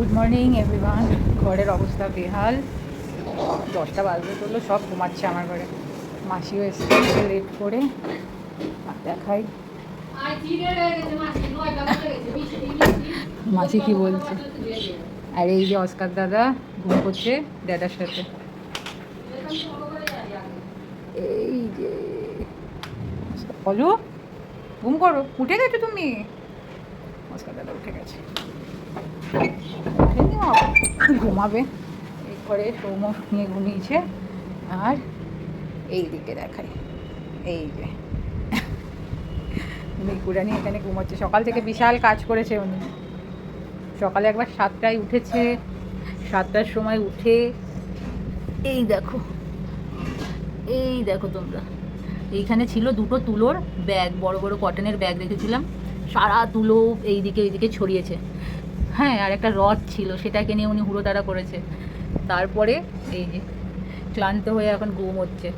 Good morning everyone ঘরের অবস্থা বেহাল। দশটা বাজতে চলল সব ঘুমাচ্ছে আমার ঘরে। মাসিও এসছে লেট করে আর দেখাই। মাসি কি বলছে? আর এই যে অস্কার দাদা ঘুম করছে দাদার সাথে। এই যে বলো, ঘুম করো, উঠে গেছো তুমি? অস্কার দাদা উঠে গেছে। ঘুমাবে। এই করে সৌম নিয়ে ঘুমিয়েছে। আর এই দিকে দেখায় এই যে। মিকুরানি এখানে ঘুমাচ্ছে। সকাল থেকে বিশাল কাজ করেছে উনি। সকালে একবার সাতটায় উঠেছে। সাতটার সময় উঠে এই দেখো। এই দেখো তোমরা। এইখানে ছিল দুটো তুলোর ব্যাগ। বড় বড় কটনের ব্যাগ রেখেছিলাম। সারা তুলো এইদিকে এইদিকে ছড়িয়েছে। হ্যাঁ আর একটা রথ ছিল, সেটাকে নিয়ে উনি হুড়োতাড়া করেছে। তারপরে এই যে ক্লান্ত হয়ে এখন ঘুম হচ্ছে।